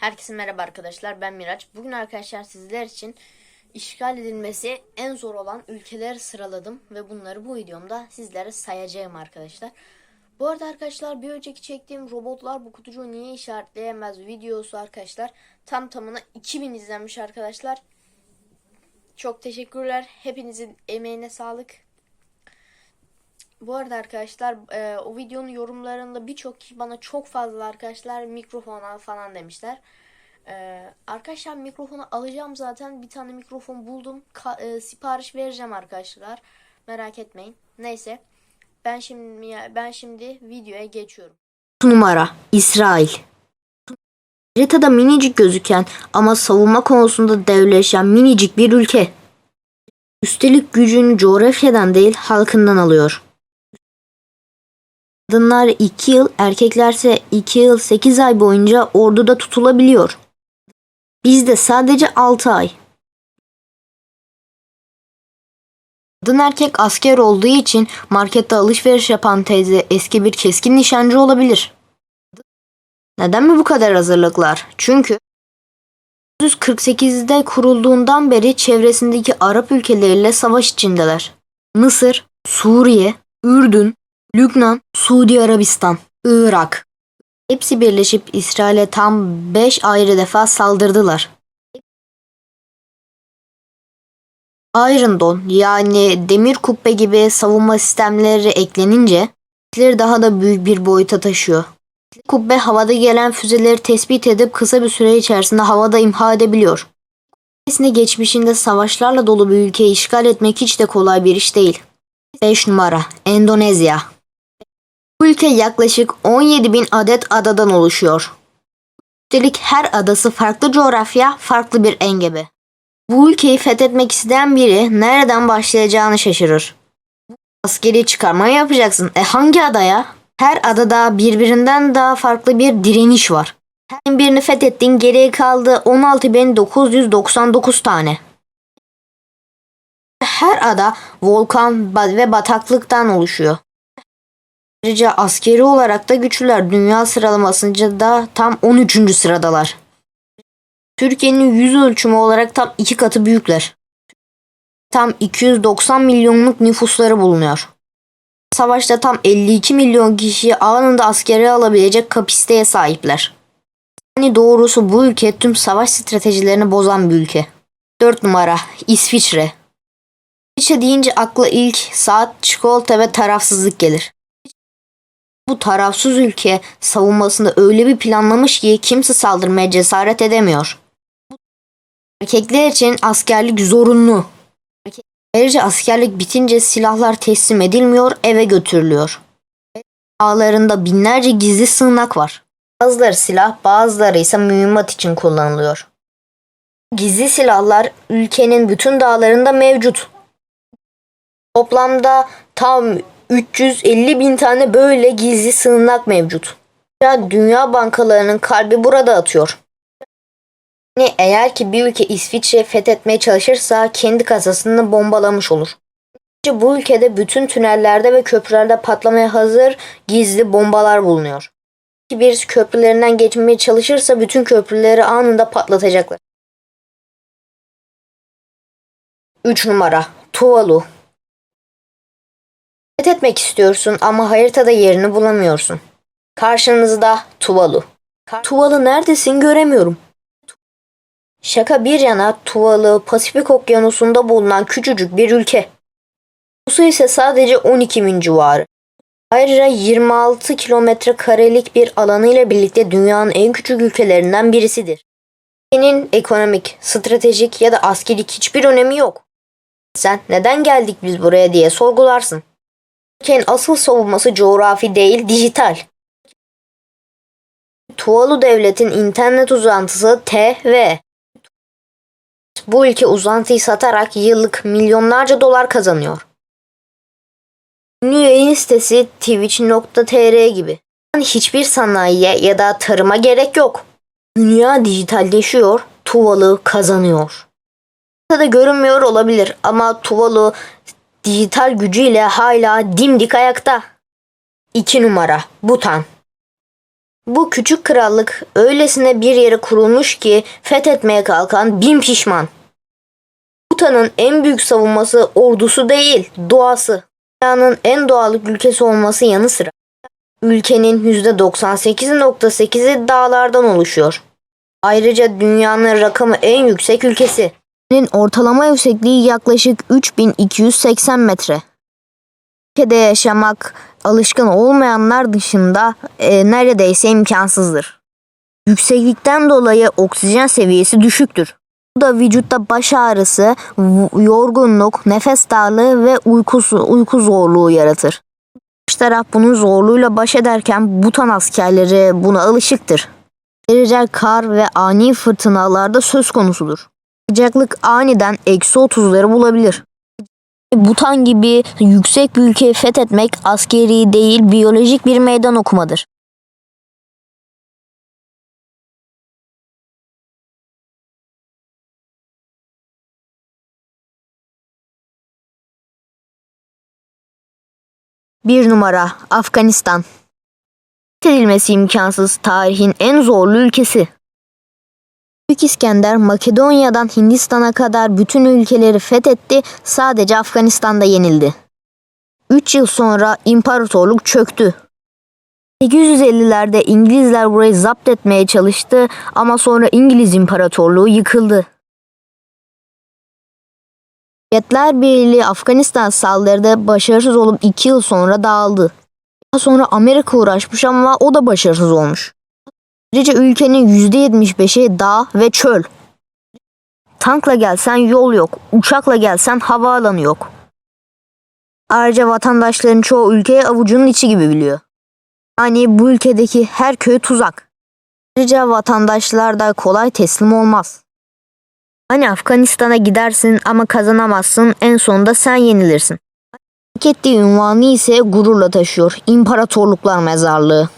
Herkese merhaba arkadaşlar ben Miraç. Bugün arkadaşlar sizler için işgal edilmesi en zor olan ülkeleri sıraladım ve bunları bu videomda sizlere sayacağım arkadaşlar. Bu arada arkadaşlar bir önceki çektiğim robotlar bu kutucuğu niye işaretleyemez videosu arkadaşlar tam tamına 2000 izlenmiş arkadaşlar. Çok teşekkürler. Hepinizin emeğine sağlık. Bu arada arkadaşlar e, o videonun yorumlarında birçok kişi bana çok fazla arkadaşlar mikrofon al falan demişler. E, arkadaşlar mikrofonu alacağım zaten bir tane mikrofon buldum Ka- e, sipariş vereceğim arkadaşlar merak etmeyin. Neyse ben şimdi ben şimdi videoya geçiyorum. Numara İsrail Haritada minicik gözüken ama savunma konusunda devleşen minicik bir ülke. Üstelik gücünü coğrafyadan değil halkından alıyor. Kadınlar 2 yıl, erkeklerse 2 yıl 8 ay boyunca orduda tutulabiliyor. Bizde sadece 6 ay. Kadın erkek asker olduğu için markette alışveriş yapan teyze eski bir keskin nişancı olabilir. Neden mi bu kadar hazırlıklar? Çünkü 1948'de kurulduğundan beri çevresindeki Arap ülkeleriyle savaş içindeler. Mısır, Suriye, Ürdün, Lübnan, Suudi Arabistan, Irak. Hepsi birleşip İsrail'e tam 5 ayrı defa saldırdılar. Iron Dome yani demir kubbe gibi savunma sistemleri eklenince işleri daha da büyük bir boyuta taşıyor. Kubbe havada gelen füzeleri tespit edip kısa bir süre içerisinde havada imha edebiliyor. Aksine geçmişinde savaşlarla dolu bir ülkeyi işgal etmek hiç de kolay bir iş değil. 5 numara Endonezya Bu ülke yaklaşık 17 bin adet adadan oluşuyor. Üstelik her adası farklı coğrafya, farklı bir engebe. Bu ülkeyi fethetmek isteyen biri nereden başlayacağını şaşırır. Askeri çıkarma yapacaksın? E hangi adaya? Her adada birbirinden daha farklı bir direniş var. Her birini fethettin geriye kaldı 16.999 tane. Her ada volkan ve bataklıktan oluşuyor. Ayrıca askeri olarak da güçlüler. Dünya sıralamasında da tam 13. sıradalar. Türkiye'nin yüz ölçümü olarak tam iki katı büyükler. Tam 290 milyonluk nüfusları bulunuyor. Savaşta tam 52 milyon kişiyi anında askere alabilecek kapasiteye sahipler. Yani doğrusu bu ülke tüm savaş stratejilerini bozan bir ülke. 4 numara İsviçre. İsviçre deyince akla ilk saat, çikolata ve tarafsızlık gelir. Bu tarafsız ülke savunmasında öyle bir planlamış ki kimse saldırmaya cesaret edemiyor. Erkekler için askerlik zorunlu. Ayrıca askerlik bitince silahlar teslim edilmiyor, eve götürülüyor. Ağlarında binlerce gizli sığınak var. Bazıları silah, bazıları ise mühimmat için kullanılıyor. Gizli silahlar ülkenin bütün dağlarında mevcut. Toplamda tam 350 bin tane böyle gizli sığınak mevcut. Dünya bankalarının kalbi burada atıyor. Yani eğer ki bir ülke İsviçre fethetmeye çalışırsa kendi kasasını bombalamış olur. Bu ülkede bütün tünellerde ve köprülerde patlamaya hazır gizli bombalar bulunuyor. Ki birisi köprülerinden geçmeye çalışırsa bütün köprüleri anında patlatacaklar. 3 numara Tuvalu Fethetmek istiyorsun ama haritada yerini bulamıyorsun. Karşınızda Tuvalu. Tuvalu neredesin göremiyorum. Şaka bir yana Tuvalı Pasifik Okyanusu'nda bulunan küçücük bir ülke. Nüfusu ise sadece 12 bin civarı. Ayrıca 26 kilometre karelik bir alanıyla birlikte dünyanın en küçük ülkelerinden birisidir. Ülkenin ekonomik, stratejik ya da askerik hiçbir önemi yok. Sen neden geldik biz buraya diye sorgularsın. Ülkenin asıl savunması coğrafi değil dijital. Tuvalu devletin internet uzantısı TV. Bu ülke uzantıyı satarak yıllık milyonlarca dolar kazanıyor. Ünlü yayın sitesi twitch.tr gibi. Hiçbir sanayiye ya da tarıma gerek yok. Dünya dijitalleşiyor, Tuvalı kazanıyor. da görünmüyor olabilir ama Tuvalu dijital gücüyle hala dimdik ayakta. 2 numara Butan Bu küçük krallık öylesine bir yere kurulmuş ki fethetmeye kalkan bin pişman. Bhutan'ın en büyük savunması ordusu değil, doğası. Dünyanın en doğallık ülkesi olması yanı sıra ülkenin %98.8'i dağlardan oluşuyor. Ayrıca dünyanın rakamı en yüksek ülkesi. Ortalama yüksekliği yaklaşık 3280 metre. Ülkede yaşamak alışkın olmayanlar dışında e, neredeyse imkansızdır. Yükseklikten dolayı oksijen seviyesi düşüktür. Bu da vücutta baş ağrısı, yorgunluk, nefes darlığı ve uykusu, uyku zorluğu yaratır. Karşı taraf bunun zorluğuyla baş ederken Butan askerleri buna alışıktır. Ayrıca kar ve ani fırtınalarda söz konusudur. Sıcaklık aniden eksi 30'ları bulabilir. Butan gibi yüksek bir ülkeyi fethetmek askeri değil biyolojik bir meydan okumadır. Bir numara Afganistan. Fethedilmesi imkansız tarihin en zorlu ülkesi. Büyük İskender Makedonya'dan Hindistan'a kadar bütün ülkeleri fethetti, sadece Afganistan'da yenildi. 3 yıl sonra imparatorluk çöktü. 850'lerde İngilizler burayı zapt etmeye çalıştı ama sonra İngiliz İmparatorluğu yıkıldı. Sovyetler Birliği Afganistan saldırıda başarısız olup 2 yıl sonra dağıldı. Daha sonra Amerika uğraşmış ama o da başarısız olmuş. Ayrıca ülkenin %75'i dağ ve çöl. Tankla gelsen yol yok, uçakla gelsen havaalanı yok. Ayrıca vatandaşların çoğu ülkeyi avucunun içi gibi biliyor. Yani bu ülkedeki her köy tuzak. Ayrıca vatandaşlar da kolay teslim olmaz. Hani Afganistan'a gidersin ama kazanamazsın en sonunda sen yenilirsin. Hak ettiği ünvanı ise gururla taşıyor. İmparatorluklar mezarlığı.